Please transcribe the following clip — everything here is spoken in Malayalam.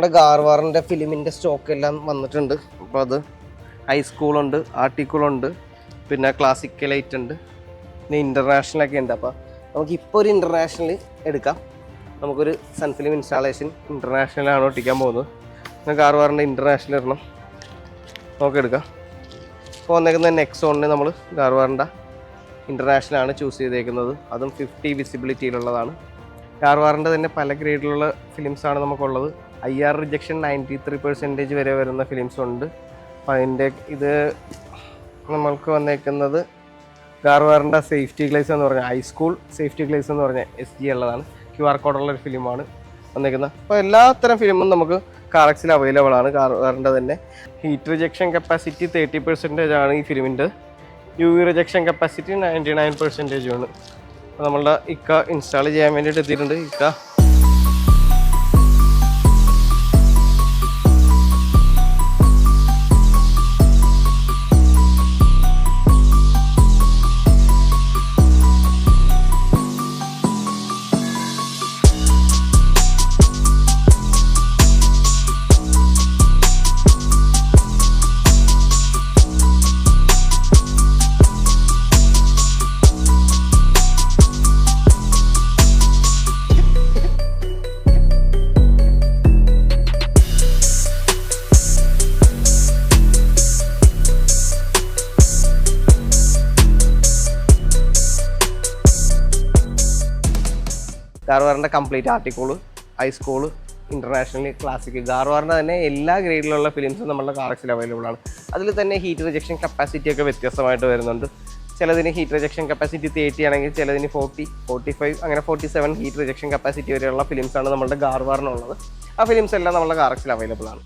നമ്മുടെ ഗാർവാറിന്റെ ഫിലിമിന്റെ സ്റ്റോക്ക് എല്ലാം വന്നിട്ടുണ്ട്. അപ്പോൾ അത് ഹൈസ്കൂളുണ്ട് ആർട്ടിക്കിളുണ്ട് പിന്നെ ക്ലാസിക്കൽ ലൈറ്റ് ഉണ്ട് പിന്നെ ഇന്റർനാഷണൽ ഒക്കെ ഉണ്ട്. അപ്പോൾ നമുക്ക് ഇപ്പോൾ ഒരു ഇന്റർനാഷണൽ എടുക്കാം. നമുക്കൊരു സൺഫിലിം ഇൻസ്റ്റാളേഷൻ ഇന്റർനാഷണലാണ് ഒട്ടിക്കാൻ പോകുന്നത്. പിന്നെ ഗാർവാറിന്റെ ഇന്റർനാഷണൽ ഇടണം. നമുക്ക് എടുക്കാം. അപ്പോൾ വന്നേക്കുന്ന നെക്സോണിന് നമ്മൾ ഗാർവാറിന്റെ ഇന്റർനാഷണൽ ആണ് ചൂസ് ചെയ്തേക്കുന്നത്. അതും ഫിഫ്റ്റി വിസിബിലിറ്റിയിലുള്ളതാണ് കാർവാറിന്റെ തന്നെ പല ഗ്രേഡിലുള്ള ഫിലിംസാണ് നമുക്കുള്ളത്. I R rejection ninety three percentage വരെ വരുന്ന ഫിലിംസ് ഉണ്ട്. അപ്പോൾ അതിന്റെ ഇത് നമ്മൾക്ക് വന്നേക്കുന്നത് ഗാർവാറിന്റെ സേഫ്റ്റി ഗ്ലേസ് എന്ന് പറഞ്ഞാൽ ഹൈസ്കൂൾ സേഫ്റ്റി ഗ്ലേസ് എന്ന് പറഞ്ഞാൽ എസ് ജി ഉള്ളതാണ്. ക്യു ആർ കോഡുള്ള ഒരു ഫിലിമാണ് വന്നേക്കുന്നത്. അപ്പോൾ എല്ലാത്തരം ഫിലിമും നമുക്ക് കാറക്സിൽ അവൈലബിൾ ആണ് കാർവാറിന്റെ തന്നെ. Heat rejection capacity thirty percentage ആണ് ഈ ഫിലിമിന്റെ U V rejection capacity ninety nine പെർസെന്റേജും ആണ്. അപ്പോൾ നമ്മളുടെ ഇക്ക ഇൻസ്റ്റാൾ ചെയ്യാൻ വേണ്ടിയിട്ട് എത്തിയിട്ടുണ്ട്. ഇക്ക ഗാർവാറിന്റെ complete article high school international classic ഗാർവാറിന്റെ തന്നെ എല്ലാ ഗ്രേഡിലുള്ള ഫിലിംസും നമ്മുടെ കാറക്സിൽ അവൈലബിൾ ആണ്. അതിൽ തന്നെ ഹീറ്റ് റിജക്ഷൻ കപ്പാസിറ്റി ഒക്കെ വ്യത്യസ്തമായിട്ട് വരുന്നുണ്ട്. ചിലതിന് ഹീറ്റ് റിജക്ഷൻ കപ്പാസിറ്റി തേർട്ടി ആണെങ്കിൽ ചിലതിന് ഫോർട്ടി ഫോർട്ടി ഫൈവ് അങ്ങനെ forty seven heat rejection capacity വരെയുള്ള ഫിലിംസാണ് നമ്മുടെ ഗാർവാറിനുള്ളത് ആ ഫിലിംസ് എല്ലാം നമ്മുടെ കാറക്സിൽ അവൈലബിൾ ആണ്.